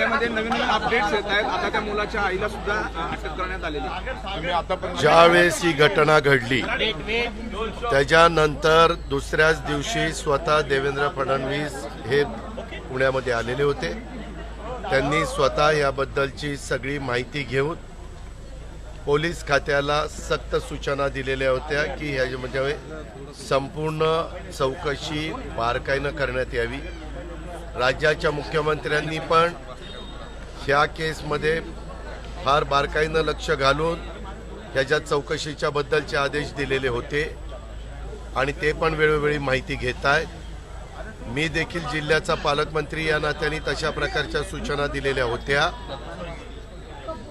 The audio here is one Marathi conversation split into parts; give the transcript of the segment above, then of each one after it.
त्यामध्ये नवीन नवीन अपडेट्स येत आहेत. आता त्या मुलाच्या आईला सुद्धा अटक करण्यात आलेली ज्यावेळेस ही घटना घडली त्याच्यानंतर दुसऱ्याच दिवशी स्वतः देवेंद्र फडणवीस हे पुण्यामध्ये आलेले होते. त्यांनी स्वतः याबद्दलची सगळी माहिती घेऊन पोलीस खात्याला सक्त सूचना दिलेल्या होत्या की ह्याच्यामध्ये संपूर्ण चौकशी बारकाईनं करण्यात यावी. राज्याच्या मुख्यमंत्र्यांनी पण ह्या केसमध्ये फार बारकाईनं लक्ष घालून ह्याच्या चौकशीच्या बद्दलचे आदेश दिलेले होते आणि ते पण वेळोवेळी माहिती घेत आहेत. मी देखील जिल्ह्याचा पालकमंत्री या नात्याने तशा प्रकारच्या सूचना दिलेल्या होत्या.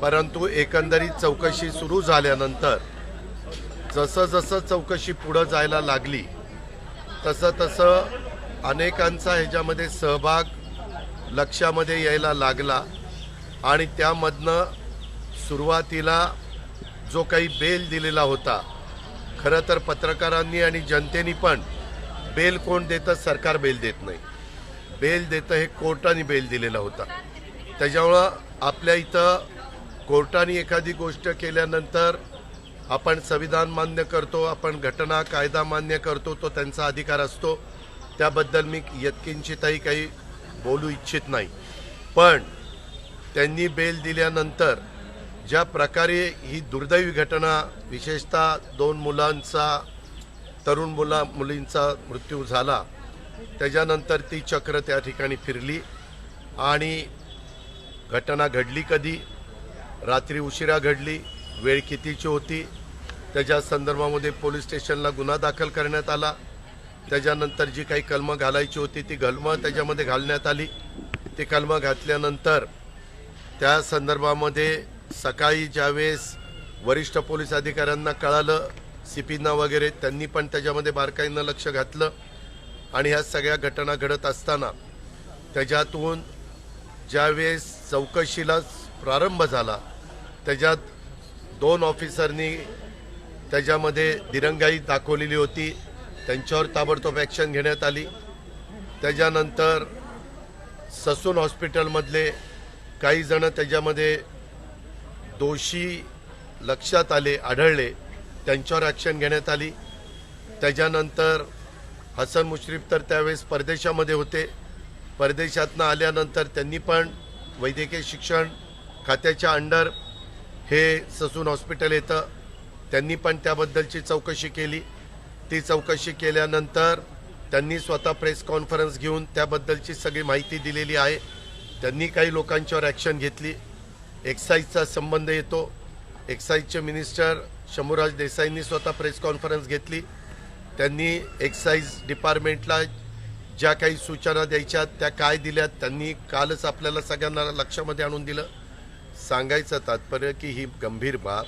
परंतु एकंदरीत चौकशी सुरू झाल्यानंतर जसं जसं चौकशी पुढं जायला लागली तसं तसं अनेकांचा ह्याच्यामध्ये सहभाग लक्षामध्ये यायला लागला. आणि त्यामधनं सुरुवातीला जो काही बेल दिलेला होता खरं तर पत्रकारांनी आणि जनतेनी पण बेल कोण देतं सरकार बेल देत नाही. बेल देतं हे कोर्टाने बेल दिलेला होता. त्याच्यामुळं आपल्या इथं कोर्टाने एखादी गोष्ट केल्यानंतर आपण संविधान मान्य करतो आपण घटना कायदा मान्य करतो तो त्यांचा अधिकार असतो. त्याबद्दल मी यत्किंचितही काही बोलू इच्छित नाही. पण त्यांनी बेल दिल्यानंतर ज्या प्रकारे ही दुर्दैवी घटना विशेषतः दोन मुलांचा तरुण मुला मुलींचा मृत्यू झाला त्याच्यानंतर ती चक्र त्या ठिकाणी फिरली आणि घटना घडली कधी? रात्री उशिरा घडली वेळ कितीची होती? त्याच्या संदर्भामध्ये पोलीस स्टेशनला गुन्हा दाखल करण्यात आला. त्याच्यानंतर जी काही कलमं घालायची होती ती कलमं त्याच्यामध्ये घालण्यात आली. ती कलमं घातल्यानंतर त्या संदर्भामध्ये सकाळी ज्यावेळेस वरिष्ठ पोलीस अधिकाऱ्यांना कळालं सी पीना वगैरे त्यांनी पण त्याच्यामध्ये बारकाईनं लक्ष घातलं. आणि ह्या सगळ्या घटना घडत असताना त्याच्यातून ज्यावेळेस चौकशीला प्रारंभ झाला त्याच्यात दोन ऑफिसरनी त्याच्यामध्ये दिरंगाई दाखवलेली होती. त्यांच्यावर ताबडतोब ॲक्शन घेण्यात आली. त्याच्यानंतर ससून हॉस्पिटलमधले काही जण त्याच्यामध्ये दोषी लक्षात आले आढळले. त्यांच्यावर ॲक्शन घेण्यात आली. त्याच्यानंतर हसन मुश्रीफ तर त्यावेळेस परदेशामध्ये होते. परदेशातनं आल्यानंतर त्यांनी पण वैद्यकीय शिक्षण खात्याच्या अंडर हे ससून हॉस्पिटल येतं. त्यांनी पण त्याबद्दलची चौकशी केली. ती चौकशी केल्यानंतर त्यांनी स्वतः प्रेस कॉन्फरन्स घेऊन त्याबद्दलची सगळी माहिती दिलेली आहे. त्यांनी काही लोकांच्यावर ॲक्शन घेतली. एक्साईजचा संबंध येतो. एक्साईजचे मिनिस्टर शंभूराज देसाईंनी स्वतः प्रेस कॉन्फरन्स घेतली. त्यांनी एक्साईज डिपार्टमेंटला ज्या काही सूचना द्यायच्या त्या काय दिल्यात त्यांनी कालच आपल्याला सगळ्यांना लक्षामध्ये आणून दिलं. सांगायचं तात्पर्य की ही गंभीर बाब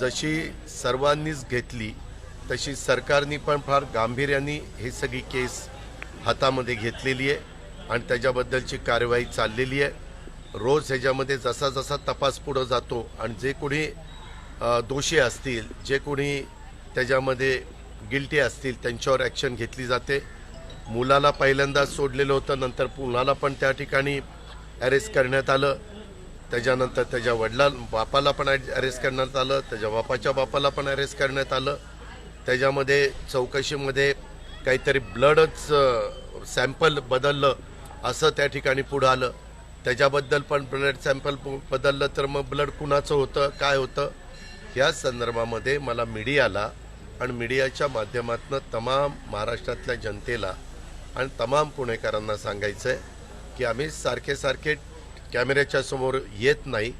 जशी सर्वांनीच घेतली तशी सरकारने पण फार गांभीर्याने ही सगळी केस हातामध्ये घेतलेली आहे. आणि त्याच्याबद्दलची कारवाई चाललेली आहे. रोज ह्याच्यामध्ये जसा जसा तपास पुढं जातो आणि जे कोणी दोषी असतील जे कोणी त्याच्यामध्ये गिल्टी असतील त्यांच्यावर ॲक्शन घेतली जाते. मुलाला पहिल्यांदाच सोडलेलं होतं नंतर मुलाला पण त्या ठिकाणी अरेस्ट करण्यात आलं. त्याच्यानंतर त्याच्या वडिला बापाला पण अरेस्ट करण्यात आलं. त्याच्या बापाच्या बापाला पण अरेस्ट करण्यात आलं. त्याच्यामध्ये चौकशीमध्ये काहीतरी ब्लडच सॅम्पल बदललं. असं त्या ठिकाणी पुढं आलं. त्याच्याबद्दल पण ब्लड सॅम्पल बदललं तर मग ब्लड कुणाचं होतं काय होतं? या संदर्भामध्ये मला मीडियाला आणि मीडियाच्या माध्यमातून तमाम महाराष्ट्रातल्या जनतेला आणि तमाम पुणेकरांना सांगायचं आहे की आम्ही सारखे सारखे कॅमेऱ्याच्या समोर येत नाही.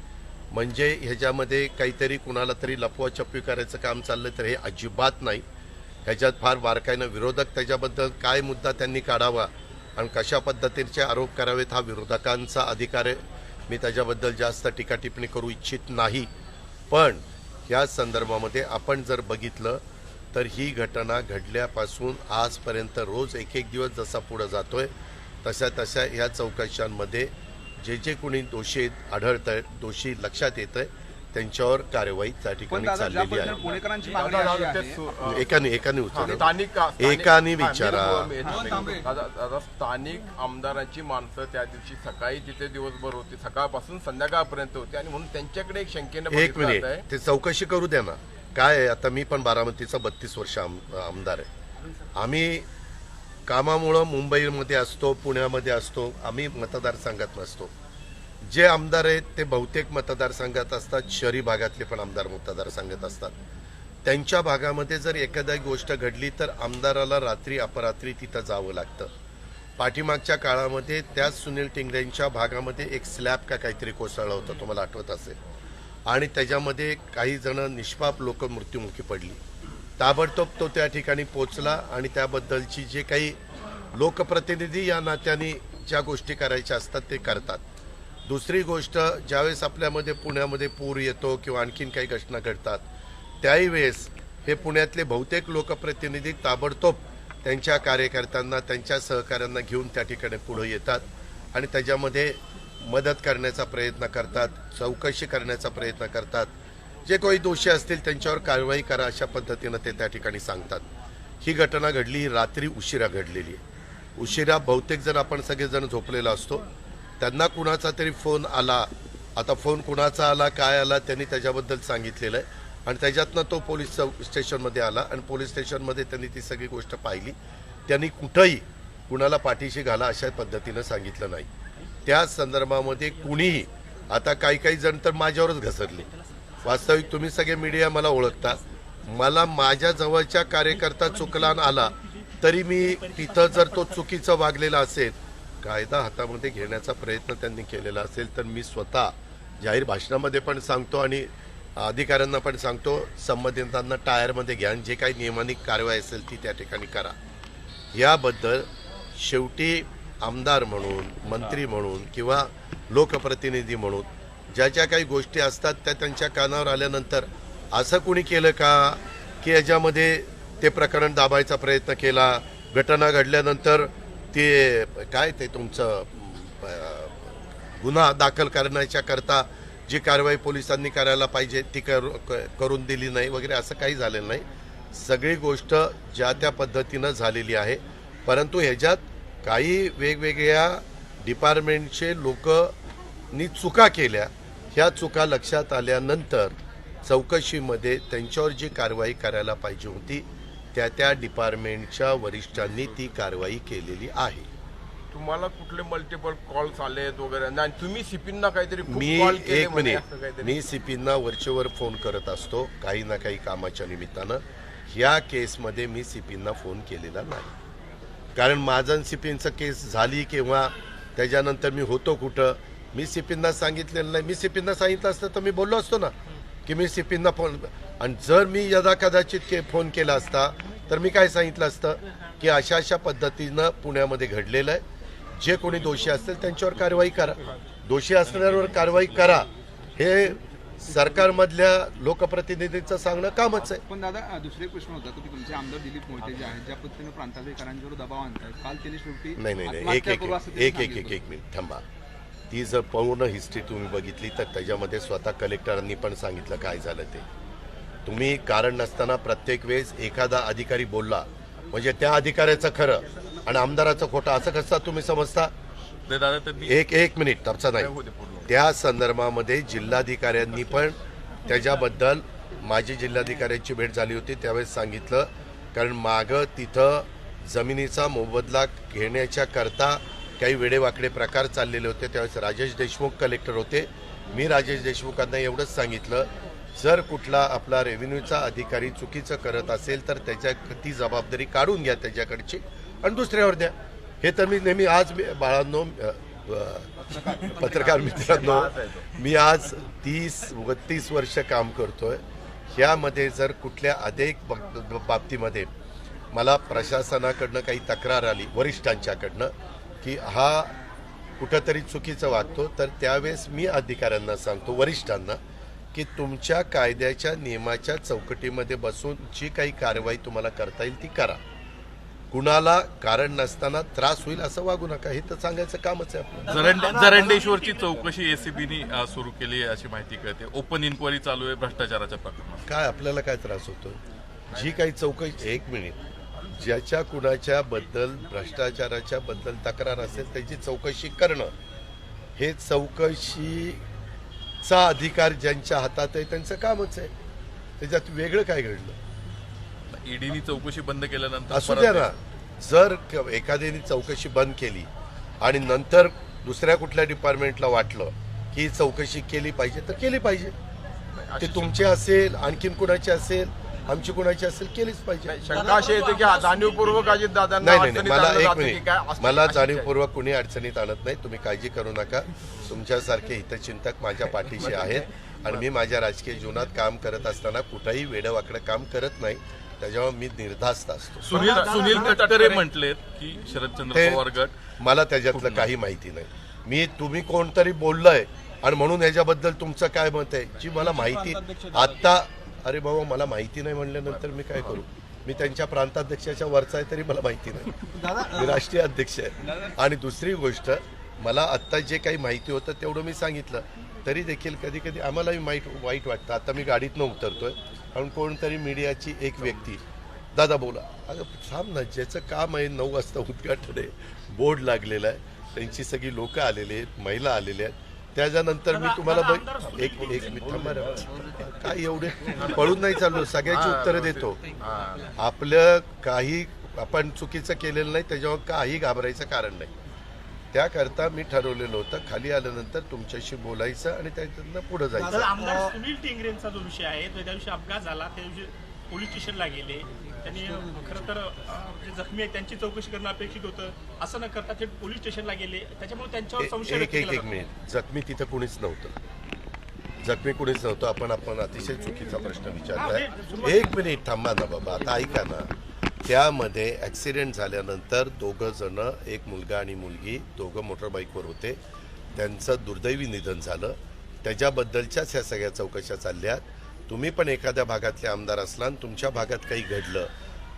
म्हणजे ह्याच्यामध्ये काहीतरी कुणाला तरी लपवाछपवी करायचं काम चाललं तर हे अजिबात नाही. ह्याच्यात फार बारकाईनं विरोधक त्याच्याबद्दल काय मुद्दा त्यांनी काढावा आणि कशा पद्धतीचे आरोप करावेत हा विरोधकांचा अधिकार आहे. मी त्याच्याबद्दल जास्त टीकाटिप्पणी करू इच्छित नाही. पण या संदर्भामध्ये आपण जर बघितलं तर ही घटना घडल्यापासून आजपर्यंत रोज एक एक दिवस जसा पुढं जातोय तशा तशा या चौकशांमध्ये जे जे कोणी दोषी आढळत आहेत दोषी लक्षात येत आहे त्यांच्यावर कारवाई त्या ठिकाणी चाललेली आहे. एकाने एकाने स्थानिक- एकाने हा, विचारा. आता स्थानिक आमदारांची माणसं त्या दिवशी सकाळी तिथे दिवसभर होती सकाळपासून संध्याकाळपर्यंत होती आणि म्हणून त्यांच्याकडे एक शंकेनं एक मिनिट. ते चौकशी करू द्या ना. काय आहे? आता मी पण बारामतीचा बत्तीस वर्ष आम- आमदार आहे. आम्ही कामामुळं मुंबईमध्ये असतो पुण्यामध्ये असतो आम्ही मतदारसंघात नसतो. जे आमदार आहेत ते बहुतेक मतदारसंघात असतात शहरी भागातले पण आमदार मतदारसंघात असतात. त्यांच्या भागामध्ये जर एखादी गोष्ट घडली तर आमदाराला रात्री अपरात्री तिथं जावं लागतं. पाठीमागच्या काळामध्ये त्याच सुनील टिंगरेंच्या भागामध्ये एक स्लॅब का काहीतरी कोसळलं होतं तुम्हाला आठवत असेल. आणि त्याच्यामध्ये काही जण निष्पाप लोक मृत्युमुखी पडली. ताबडतोब तो त्या ठिकाणी पोचला आणि त्याबद्दलची जे काही लोकप्रतिनिधी या नात्याने ज्या गोष्टी करायच्या असतात ते करतात. दुसरी गोष्ट ज्यावेळेस आपल्यामध्ये पुण्यामध्ये पूर येतो किंवा आणखीन काही घटना घडतात त्याही वेळेस हे पुण्यातले बहुतेक लोकप्रतिनिधी ताबडतोब त्यांच्या कार्यकर्त्यांना त्यांच्या सहकाऱ्यांना घेऊन त्या ठिकाणी पुढं येतात आणि त्याच्यामध्ये मदत करण्याचा प्रयत्न करतात चौकशी करण्याचा प्रयत्न करतात. जे कोणी दोषी असतील त्यांच्यावर कारवाई करा अशा पद्धतीनं ते त्या ठिकाणी सांगतात. ही घटना घडली ही रात्री उशिरा घडलेली आहे. उशिरा बहुतेक जण आपण सगळेजण झोपलेलो असतो. त्यांना कुणाचा तरी फोन आला. आता फोन कुणाचा आला काय आला त्यांनी त्याच्याबद्दल सांगितलेलं आहे. आणि त्याच्यातनं तो पोलीस चौक स्टेशनमध्ये आला आणि पोलीस स्टेशनमध्ये त्यांनी ती सगळी गोष्ट पाहिली. त्यांनी कुठंही कुणाला पाठीशी घाला अशा पद्धतीनं सांगितलं नाही. त्या संदर्भामध्ये कुणीही आता काही काही जण तर माझ्यावरच घसरले. वास्तविक तुम्ही सगळे मीडिया मला ओळखता. मला माझ्या जवळच्या कार्यकर्ता चुकला आला तरी मी तिथं जर तो चुकीचं वागलेला असेल कायदा हातामध्ये घेण्याचा प्रयत्न त्यांनी केलेला असेल तर मी स्वतः जाहीर भाषणामध्ये पण सांगतो आणि अधिकाऱ्यांना पण सांगतो संबंधितांना टायरमध्ये घ्या आणि जे काही नियमानिक कारवाई असेल ती त्या ठिकाणी करा. याबद्दल शेवटी आमदार म्हणून मंत्री म्हणून किंवा लोकप्रतिनिधी म्हणून ज्या ज्या काही गोष्टी असतात त्या त्यांच्या कानावर आल्यानंतर असं कुणी केलं का की याच्यामध्ये ते प्रकरण दाबायचा प्रयत्न केला? घटना घडल्यानंतर ते काय ते तुमचं गुन्हा दाखल करण्याच्या करता जी कारवाई पोलिसांनी करायला पाहिजे ती कर क- करून दिली नाही वगैरे असं काही झालेलं नाही. सगळी गोष्ट ज्या त्या पद्धतीनं झालेली आहे. परंतु ह्याच्यात काही वेगवेगळ्या डिपार्टमेंटचे लोकनी चुका केल्या. ह्या चुका लक्षात आल्यानंतर चौकशीमध्ये त्यांच्यावर जी कारवाई करायला पाहिजे होती त्या त्या डिपार्टमेंटच्या वरिष्ठांनी ती कारवाई केलेली आहे. तुम्हाला कुठले मल्टिपल कॉल्स आलेत वगैरे? आणि तुम्ही सिपींना काहीतरी खूप मी call केले एक म्हणे असं मिनिट काहीतरी. मी सीपींना वरचेवर फोन करत असतो काही ना काही कामाच्या निमित्तानं. ह्या केसमध्ये मी सीपींना फोन केलेला नाही. कारण माझं सीपींचं केस झाली किंवा त्याच्यानंतर मी होतो कुठं मी सीपींना सांगितलेलं नाही. मी सीपींना सांगितलं असतं तर मी बोललो असतो ना. की मी सीपींना फोन आणि जर मी यदा कदाचित के फोन केला असता तर मी काय सांगितलं असतं? की अशा अशा पद्धतीनं पुण्यामध्ये घडलेलं आहे. जे कोणी दोषी असतील त्यांच्यावर कारवाई करा. दोषी असणाऱ्यावर कारवाई करा. हे सरकारमधल्या लोकप्रतिनिधींचं सांगणं कामच आहे. पण दादा दुसरा प्रश्न होता की तुमचे आमदार दिलीप मोहिते जे आहेत ज्या पद्धतीने प्रांताधिकाऱ्यांवर दबाव आणतात काल त्यांनी शेवटी नाही नाही एक. एक मिनिट. थांबा. ती जर पूर्ण हिस्ट्री तुम्ही बघितली तर त्याच्यामध्ये स्वतः कलेक्टरांनी पण सांगितलं काय झालं ते. तुम्ही कारण नसताना प्रत्येक वेळेस एखादा अधिकारी बोलला म्हणजे त्या अधिकाऱ्याचं खरं आणि आमदाराचं खोटं असं कसं तुम्ही समजता? एक एक मिनिट तपसा नाही. होते पूर्ण त्या संदर्भामध्ये जिल्हाधिकाऱ्यांनी पण त्याच्याबद्दल माझी जिल्हाधिकाऱ्यांची भेट झाली होती त्यावेळेस सांगितलं कारण मागं तिथं जमिनीचा मोबदला घेण्याच्या करता काही वेडेवाकडे प्रकार चाललेले होते त्यावेळेस राजेश देशमुख कलेक्टर होते. मी राजेश देशमुखांना एवढंच सांगितलं जर कुठला आपला रेव्हेन्यूचा अधिकारी चुकीचं करत असेल तर त्याच्या ती जबाबदारी काढून घ्या त्याच्याकडची आणि दुसऱ्यावर द्या. हे तर मी नेहमी आज मी बाळांनो पत्रकार मित्रांनो मी आज तीस बत्तीस वर्ष काम करतोय. ह्यामध्ये जर कुठल्या अनेक बाबतीमध्ये मला प्रशासनाकडनं काही तक्रार आली वरिष्ठांच्याकडनं की हा कुठंतरी चुकीचं वागतो तर त्यावेळेस मी अधिकाऱ्यांना सांगतो वरिष्ठांना की तुमच्या कायद्याच्या नियमाच्या चौकटीमध्ये बसून जी काही कारवाई तुम्हाला करता येईल ती करा. कुणाला कारण नसताना त्रास होईल असं वागू नका हे तर सांगायचं कामच आहे जरंडेश्वरची चौकशी एसीबीनी सुरू केली आहे अशी माहिती कळते. ओपन इन्क्वायरी चालू आहे भ्रष्टाचाराच्या प्रकरणात. काय आपल्याला काय त्रास होतो जी काही चौकशी एक मिनिट. ज्याच्या कुणाच्या बद्दल भ्रष्टाचाराच्या बद्दल तक्रार असेल त्याची चौकशी करणं हे चौकशीचा अधिकार ज्यांच्या हातात आहे त्यांचं कामच आहे. त्याच्यात वेगळं काय घडलं? ईडीनी चौकशी बंद केल्यानंतर असू द्या ना. जर एखाद्याने चौकशी बंद केली आणि नंतर दुसऱ्या कुठल्या डिपार्टमेंटला वाटलं की चौकशी केली पाहिजे तर केली पाहिजे. ते तुमचे असेल आणखीन कुणाचे असेल आमची कुणाची असेल केलीच पाहिजे. शंका अशी येते की जाणीवपूर्वक अजित दादांना नाही नाही नाही. मला एक मिनिट. मला जाणीवपूर्वक कुणी अडचणीत आणत नाही. तुम्ही काळजी करू नका. तुमच्यासारखे हितचिंतक माझ्या पाठीशी आहेत आणि मी माझ्या राजकीय जीवनात काम करत असताना कुठंही वेडवाकडं काम करत नाही. त्याच्यामुळे मी निर्धास्त असतो. सुनील सुनील तटकरे म्हटलेत की शरदचंद्र पवार गट मला त्याच्यातलं काही माहिती नाही. मी तुम्ही कोणतरी बोललंय आणि म्हणून याच्याबद्दल तुमचं काय मत आहे जी मला माहिती आत्ता अरे बाबा मला माहिती नाही म्हणल्यानंतर मी काय करू? मी त्यांच्या प्रांताध्यक्षाच्या वरचा आहे तरी मला माहिती नाही. मी राष्ट्रीय अध्यक्ष आहे. आणि दुसरी गोष्ट मला आत्ता जे काही माहिती होतं तेवढं मी सांगितलं. तरी देखील कधी कधी आम्हालाही वाईट वाईट वाटतं. आता मी गाडीतनं उतरतोय. आणि कोणतरी मीडियाची एक व्यक्ती दादा बोला. अगं थांब ना ज्याचं काम आहे नऊ वाजता उद्घाटन आहे. बोर्ड लागलेला आहे. त्यांची सगळी लोकं आलेली आहेत महिला आलेल्या आहेत. त्याच्यानंतर मी तुम्हाला बघ एक एक. काय एवढे पळून नाही चाललो सगळ्याची उत्तरं देतो. आपलं काही आपण चुकीचं केलेलं नाही त्याच्यावर काही घाबरायचं कारण नाही. त्याकरता मी ठरवलेलं होतं खाली आल्यानंतर तुमच्याशी बोलायचं आणि त्याच्यातनं पुढे जायचं. आमदार सुनील टिंगरेंचा जो विषय आहे तो त्या दिवशी अपघात झाला त्या दिवशी पोलीस स्टेशनला गेले. त्यांनी खरं तर जे जखमी आहेत त्यांची चौकशी करणं अपेक्षित होतं. असं न करता ते पोलीस स्टेशनला गेले. त्याच्यामुळे त्यांच्यावर संशय एक एक. मिनिट. जखमी तिथं कुणीच नव्हतं. जखमी कुणीच नव्हतं. आपण आपण अतिशय चुकीचा प्रश्न विचारताय. एक मिनिट थांबा ना बाबा. आता ऐका ना. त्यामध्ये ॲक्सिडेंट झाल्यानंतर दोघं जण एक मुलगा आणि मुलगी दोघं मोटरबाईकवर होते. त्यांचं दुर्दैवी निधन झालं. त्याच्याबद्दलच्याच ह्या सगळ्या चौकशा चालल्यात. तुम्ही पण एखाद्या भागातले आमदार असला आणि तुमच्या भागात काही घडलं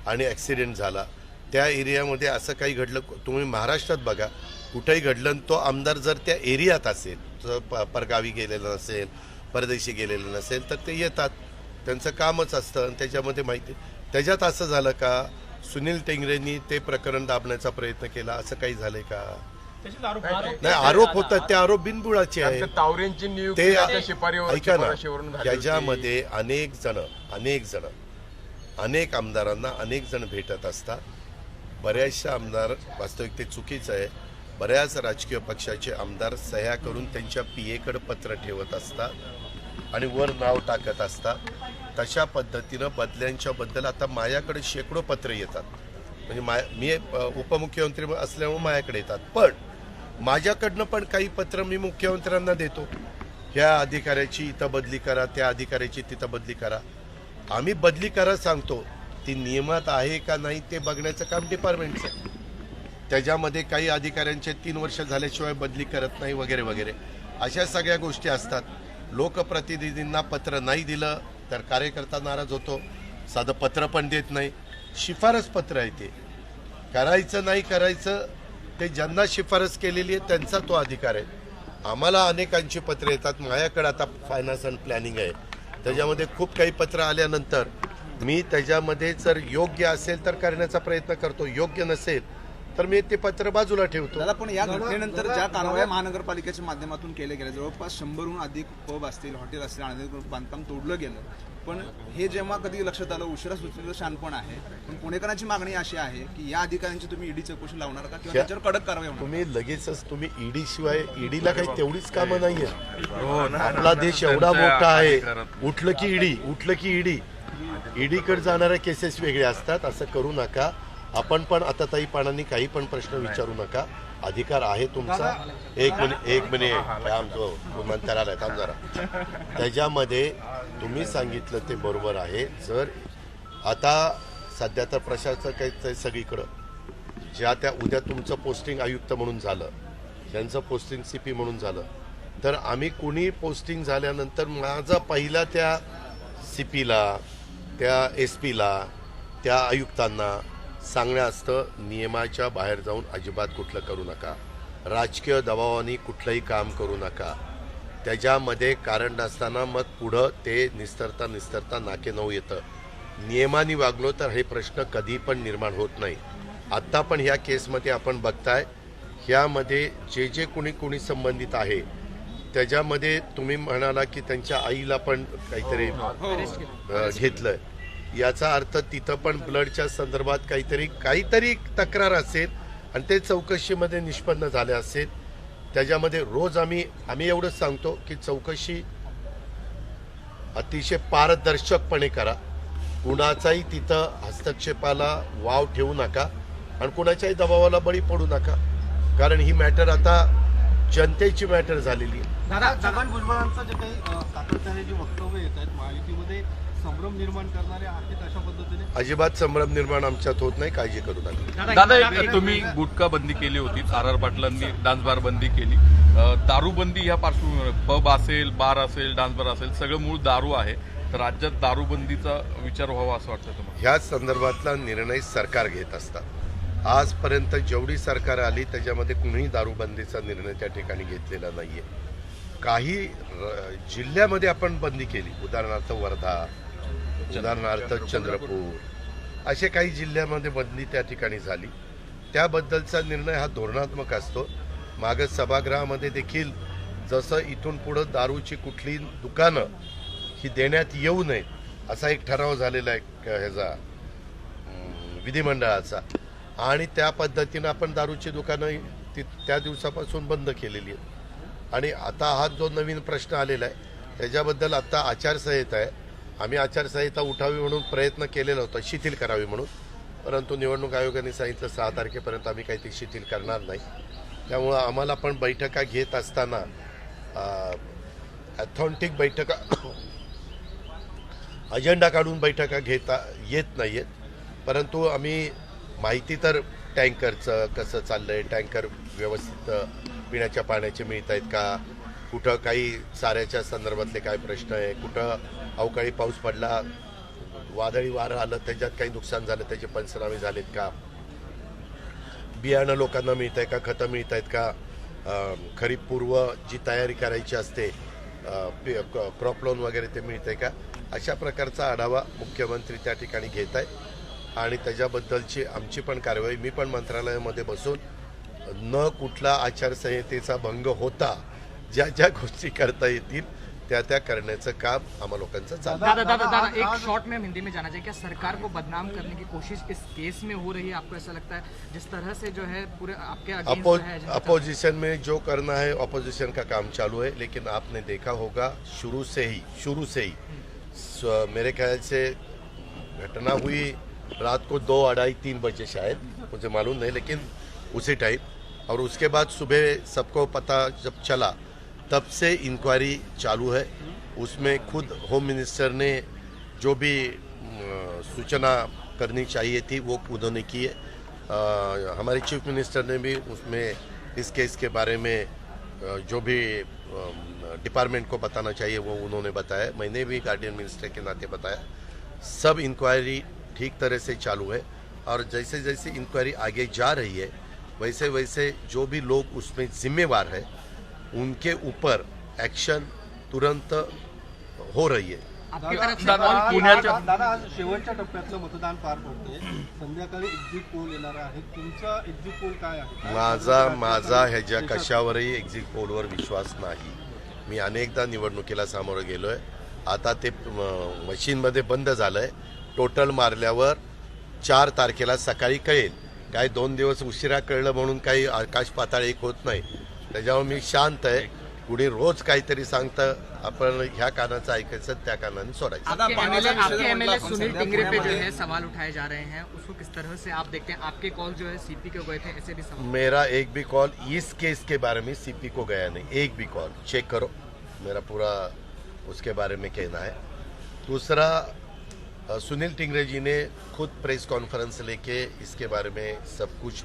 आणि ॲक्सिडेंट झाला त्या एरियामध्ये असं काही घडलं तुम्ही महाराष्ट्रात बघा कुठंही घडलं आणि तो आमदार जर त्या एरियात असेल जर प- परगावी गेलेलं नसेल परदेशी गेलेलं नसेल तर ते येतात. त्यांचं कामच असतं आणि त्याच्यामध्ये माहिती. त्याच्यात असं झालं का सुनील टेंगरेंनी ते प्रकरण दाबण्याचा प्रयत्न केला असं काही झालं आहे का? नाही आरोप होतात ते आरोप बिनबुडाचे आहेत. तावरेंची नियुक्ती ऐका ना. त्याच्यामध्ये अनेक जण अनेक जण अनेक आमदारांना अनेक जण भेटत असतात. बऱ्याचशा आमदार वास्तविक ते चुकीचं आहे. बऱ्याच राजकीय पक्षाचे आमदार सह्या करून त्यांच्या पीएकडे पत्र ठेवत असतात आणि वर नाव टाकत असतात. तशा पद्धतीनं बदल्यांच्या बद्दल आता माझ्याकडे शेकडो पत्र येतात. म्हणजे मा मी उपमुख्यमंत्री असल्यामुळे माझ्याकडे येतात. पण माझ्याकडनं पण काही पत्र मी मुख्यमंत्र्यांना देतो. ह्या अधिकाऱ्याची इथं बदली करा त्या अधिकाऱ्याची तिथं बदली करा. आम्ही बदली करा सांगतो ती नियमात आहे का नाही ते बघण्याचं काम डिपार्टमेंटचं आहे. त्याच्यामध्ये काही अधिकाऱ्यांचे तीन वर्ष झाल्याशिवाय बदली करत नाही वगैरे वगैरे. अशा सगळ्या गोष्टी असतात. लोकप्रतिनिधींना पत्र नाही दिलं तर कार्यकर्ता नाराज होतो. साधं पत्र पण देत नाही. शिफारस पत्र आहे ते. करायचं नाही करायचं ते ज्यांना शिफारस केलेली आहे त्यांचा तो अधिकार आहे. आम्हाला अनेकांची पत्र येतात. माझ्याकडे आता फायनान्स अँड प्लॅनिंग आहे. त्याच्यामध्ये खूप काही पत्र आल्यानंतर मी त्याच्यामध्ये जर योग्य असेल तर करण्याचा प्रयत्न करतो. योग्य नसेल तर मी ते पत्र बाजूला ठेवतो. दादा पण या घटनेनंतर ज्या कारवाया महानगरपालिकेच्या माध्यमातून केल्या गेल्या जवळपास शंभरहून अधिक पब असतील हॉटेल असतील अनधिकृत बांधकाम तोडलं गेलं. पण हे जेव्हा कधी लक्षात आलं उशिरा सुचलेलं शानपण आहे. पण पुणेकरांची मागणी अशी आहे की या अधिकाऱ्यांची तुम्ही ईडी चौकशी लावणार का किंवा त्या- त्याच्यावर कडक कारवाई होणार? तुम्ही लगेचच तुम्ही ईडी शिवाय ईडीला काही तेवढीच कामं नाहीये. आपला देश एवढा मोठा आहे. उठलं की ईडी उठलं की ईडी. ईडीकडे जाणाऱ्या केसेस वेगळ्या असतात असं करू नका. आपण पण आता ताई पानांनी काही पण प्रश्न विचारू नका. अधिकार आहे तुमचा. एक मिनिट एक मिनिट. आमचं विमानतळाला आहे, थांब जरा. त्याच्यामध्ये तुम्ही सांगितलं ते बरोबर आहे. जर आता सध्या तर प्रशासक आहे सगळीकडं. ज्या त्या उद्या तुमचं पोस्टिंग आयुक्त म्हणून झालं त्यांचं पोस्टिंग सी पी म्हणून झालं तर आम्ही कुणी पोस्टिंग झाल्यानंतर माझा पहिला त्या सी पीला त्या एस पीला त्या आयुक्तांना सांगण्या असतं नियमाच्या बाहेर जाऊन अजिबात कुठलं करू नका. राजकीय दबावाने कुठलंही काम करू नका. त्याच्यामध्ये कारण नसताना मग पुढं ते निस्तरता निस्तरता नाके नऊ येतं. नियमाने वागलो तर हे प्रश्न कधी पण निर्माण होत नाही. आत्ता पण ह्या केसमध्ये आपण बघताय ह्यामध्ये जे जे कोणी कोणी संबंधित आहे त्याच्यामध्ये तुम्ही म्हणाला की त्यांच्या आईला पण काहीतरी अ, घेतलंय. याचा अर्थ तिथं पण ब्लडच्या संदर्भात काहीतरी काहीतरी तक्रार असेल आणि ते चौकशीमध्ये निष्पन्न झाले असेल. त्याच्यामध्ये रोज आम्ही आम्ही एवढंच सांगतो की चौकशी अतिशय पारदर्शकपणे करा. कुणाचाही तिथं हस्तक्षेपाला वाव ठेवू नका आणि कुणाच्याही दबावाला बळी पडू नका. कारण ही मॅटर आता जनतेची मॅटर झालेली आहे. दादा जगन भुजबळांचं जे काही सातत्याने जे वक्तव्य येत आहेत माहितीमध्ये संभ्रम निर्माण करणारे आहेत अशा पद्धतीने? अजिबात संभ्रम निर्माण आमच्यात होत नाही काळजी करू नका. दादा एक तुम्ही गुटखा बंदी केली होती आर आर पाटलांनी डान्स बार बंदी केली. दारूबंदी ह्या पार्श्वभूमीवर पब असेल बार असेल डान्स बार असेल सगळं मूळ दारू आहे. तर राज्यात दारूबंदीचा विचार व्हावा असं वाटतं तुम्हाला? ह्या संदर्भातला निर्णय सरकार घेत असतात. आजपर्यंत जेवढी सरकार आली त्याच्यामध्ये कुणीही दारूबंदीचा निर्णय त्या ठिकाणी घेतलेला नाहीये. काही र- जिल्ह्यामध्ये आपण बंदी केली. उदाहरणार्थ वर्धा उदाहरणार्थ चंद्रपूर. असे काही जिल्ह्यामध्ये बदली त्या ठिकाणी झाली. त्याबद्दलचा निर्णय हा धोरणात्मक असतो. मागं सभागृहामध्ये देखील जसं इथून पुढं दारूची कुठली दुकानं ही देण्यात येऊ नयेत असा एक ठराव झालेला आहे क- ह्याचा विधिमंडळाचा. आणि त्या पद्धतीनं आपण दारूची दुकानं ती त्या दिवसापासून बंद केलेली आहेत. आणि आता हा जो नवीन प्रश्न आलेला आहे त्याच्याबद्दल आता आचारसंहिता आहे. आम्ही आचारसंहिता उठावी म्हणून प्रयत्न केलेला होता शिथिल करावी म्हणून. परंतु निवडणूक आयोगाने सांगितलं सहा तारखेपर्यंत आम्ही काही ती शिथिल करणार नाही. त्यामुळं आम्हाला पण बैठका घेत असताना ॲथॉन्टिक बैठका अजेंडा काढून बैठका घेता येत नाही आहेत परंतु आम्ही माहिती तर टँकरचं कसं चाललं आहे टँकर व्यवस्थित पिण्याच्या पाण्याचे मिळत आहेत का? कुठं काही चाऱ्याच्या संदर्भातले काय प्रश्न आहे कुठं अवकाळी पाऊस पडला वादळी वारं आलं त्याच्यात काही नुकसान झालं त्याचे पंचनामे झालेत का? बियाणं लोकांना मिळत आहे का? खतं मिळत आहेत का? अं, खरीपपूर्व जी तयारी करायची असते क्रॉप लोन वगैरे ते मिळते का? अशा प्रकारचा आढावा मुख्यमंत्री त्या ठिकाणी घेत आहेत. आणि त्याच्याबद्दलची आमची पण कारवाई मी पण मंत्रालयामध्ये बसून न कुठला आचारसंहितेचा भंग होता ज्या ज्या गोष्टी करता येतील त्या त्या करण्याचं काम आम्हा लोकांचं चालू दादा दादा दादा एक शॉर्ट में हिंदी में जाना चाहिए। क्या सरकार को बदनाम करने की कोशिश इस केस में हो रही है? आपको ऐसा लगता है जिस तरह से जो है पूरे आपके अपोजिशन में जो करना है अपोजिशन का काम चालू है लेकिन आपने देखा होगा शुरू से ही शुरू से ही मेरे ख्याल से घटना हुई रात को दो अढ़ाई तीन बजे शायद मुझे मालूम नहीं लेकिन उसी टाइम और उसके बाद सुबह सबको पता जब चला तब से इंक्वायरी चालू है। उसमें खुद होम मिनिस्टर ने जो भी सूचना करनी चाहिए थी, वो उन्होंने की है। हमारे चीफ मिनिस्टर ने भी उसमें इस केस के बारे में जो भी डिपार्टमेंट को बताना चाहिए, वो उन्होंने बताया। मैंने भी गार्डियन मिनिस्टर के नाते बताया। सब इंक्वायरी ठीक तरह से चालू है और जैसे जैसे इंक्वायरी आगे जा रही है वैसे वैसे जो भी लोग उसमें जिम्मेवार है उनके ऊपर एक्शन तुरंत हो रही है। आपकी तरफ से दादा, कॉल पुण्याच्या दादा आज शेवटच्या टप्प्यातलं मतदान पार पडते संध्याकाळी एक्झिट पोल येणार आहे. तुमचा एक्झिट पोल काय आहे? माझा माझा ह्याच्या कशावरही एक्झिट पोलवर विश्वास नाही. मी अनेकदा निवडणुकीला सामोरं गेलोय. आता ते म- मशीनमध्ये बंद झालंय. टोटल मारल्यावर चार तारखेला सकाळी कळेल. काय दोन दिवस उशिरा कळलं म्हणून काही आकाश पाताळ एक होत नाही. त्याच्यामुळे मी शांत आहे. कुणी रोज काहीतरी सांगतं आपण ह्या कानाचं ऐकायचं त्या कानाने सोडायचं. सुनील टिंगरे पे जो है सवाल उठाए जा रहे हैं उसको किस तरह से आप देखते हैं? आपके कॉल जो है सीपी के गए थे ऐसे भी सवाल। मेरा एक भी कॉल इस केस के बारे में सीपी को गया नहीं एक भी कॉल। चेक करो। मेरा पूरा उसके बारे में कहना है। दूसरा सुनील टिंगरे जी ने खुद प्रेस कॉन्फ्रेंस लेके इसके बारे में सब कुछ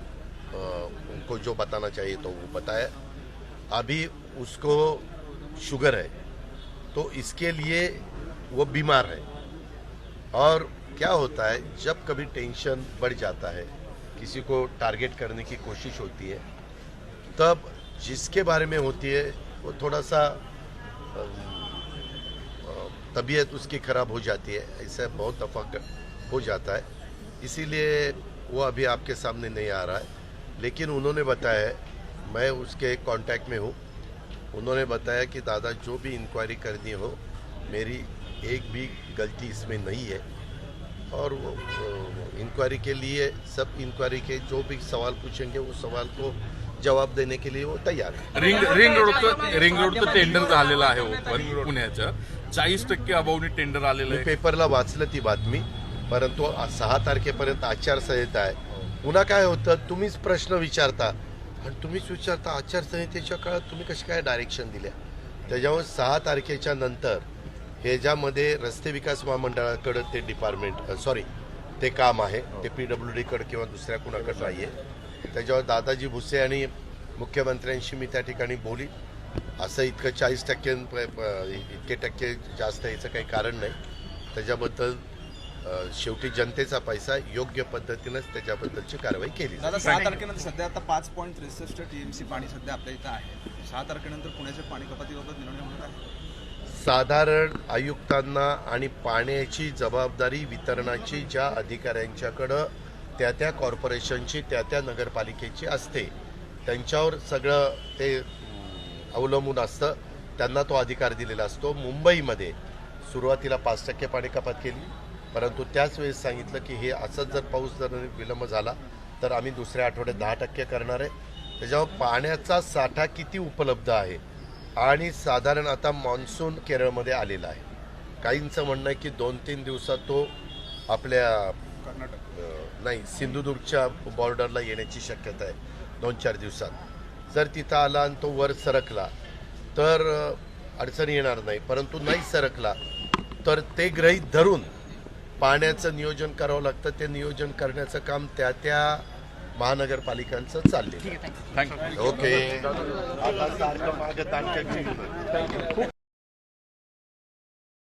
उनको जो बताना चाहिए तो वो बताया अभी उसको शुगर है तो इसके लिए वो बीमार है। और क्या होता है, जब कभी टेंशन बढ़ जाता है, किसी को टारगेट करने की कोशिश होती है, तब जिसके बारे में होती है, वो थोड़ा सा तबीयत उसकी खराब हो जाती है, ऐसा बहुत दफ़ा हो जाता है। इसीलिए वो अभी आपके सामने नहीं आ रहा है, लेकिन उन्होंने बताया है मैं उसके कांटेक्ट में हूँ। उन्होंने बताया कि दादा जो भी इंक्वायरी करनी हो मेरी एक भी गलती इसमें नहीं है। और वो इंक्वायरी के लिए सब इंक्वायरी के जो भी सवाल पूछेंगे उस सवाल को जवाब देने के लिए वो तैयार है। रिंग रिंग रोडचं रिंग रोडचं टेंडर झालेलं आहे ओपन पुण्याचं. चाळीस टक्के अभावनी टेंडर आलेलं आहे. पेपरला वाचलं ती बातमी परंतु सहा तारखेपर्यंत आचारसंहिता आहे. पुन्हा काय होतं तुम्हीच प्रश्न विचारता. आणि तुम्हीच विचारता आचारसंहितेच्या काळात तुम्ही कशी काय डायरेक्शन दिल्या? त्याच्यामुळे सहा तारखेच्या नंतर ह्याच्यामध्ये रस्ते विकास महामंडळाकडं ते डिपार्टमेंट सॉरी ते काम आहे ते पी डब्ल्यू डीकडे किंवा दुसऱ्या कुणाकडे नाही आहे त्याच्यावर दादाजी भुसे आणि मुख्यमंत्र्यांशी मी त्या ठिकाणी बोली. असं इतकं चाळीस टक्के इतके टक्के जास्त याचं काही कारण नाही. त्याच्याबद्दल शेवटी जनतेचा पैसा योग्य पद्धतीनंच त्याच्याबद्दलची कारवाई केली. दादा सहा तारखेनंतर सध्या आता पाच पॉईंट त्रेसष्ट टीएमसी पाणी सध्या आपल्या इथं आहे. सहा तारखेनंतर पुण्याच्या पाणी कपातीबाबत निर्णय होणार आहे? साधारण आयुक्तांना आणि पाण्याची जबाबदारी वितरणाची ज्या अधिकाऱ्यांच्याकडं त्या त्या कॉर्पोरेशनची त्या त्या नगरपालिकेची असते त्यांच्यावर सगळं ते अवलंबून असतं. त्यांना तो अधिकार दिलेला असतो. मुंबईमध्ये सुरुवातीला पाच टक्के पाणी कपात केली. परंतु त्याच वेळेस सांगितलं की हे असंच जर पाऊस जर विलंब झाला तर आम्ही दुसऱ्या आठवड्यात दहा टक्के करणार आहे. त्याच्यावर पाण्याचा साठा किती उपलब्ध आहे? आणि साधारण आता मान्सून केरळमध्ये आलेला आहे. काहींचं म्हणणं आहे की दोन तीन दिवसात तो आपल्या कर्नाटक. नाही सिंधुदुर्गच्या बॉर्डरला येण्याची शक्यता आहे दोन चार दिवसात. जर तिथं आला आणि तो वर सरकला तर अडचण येणार नाही. परंतु नाही सरकला तर ते ग्रहित धरून पाण्याचं नियोजन करावं लागतं ते नियोजन करण्याचं काम त्या त्या महानगरपालिकांचं चाललेलं आहे. Thank you okay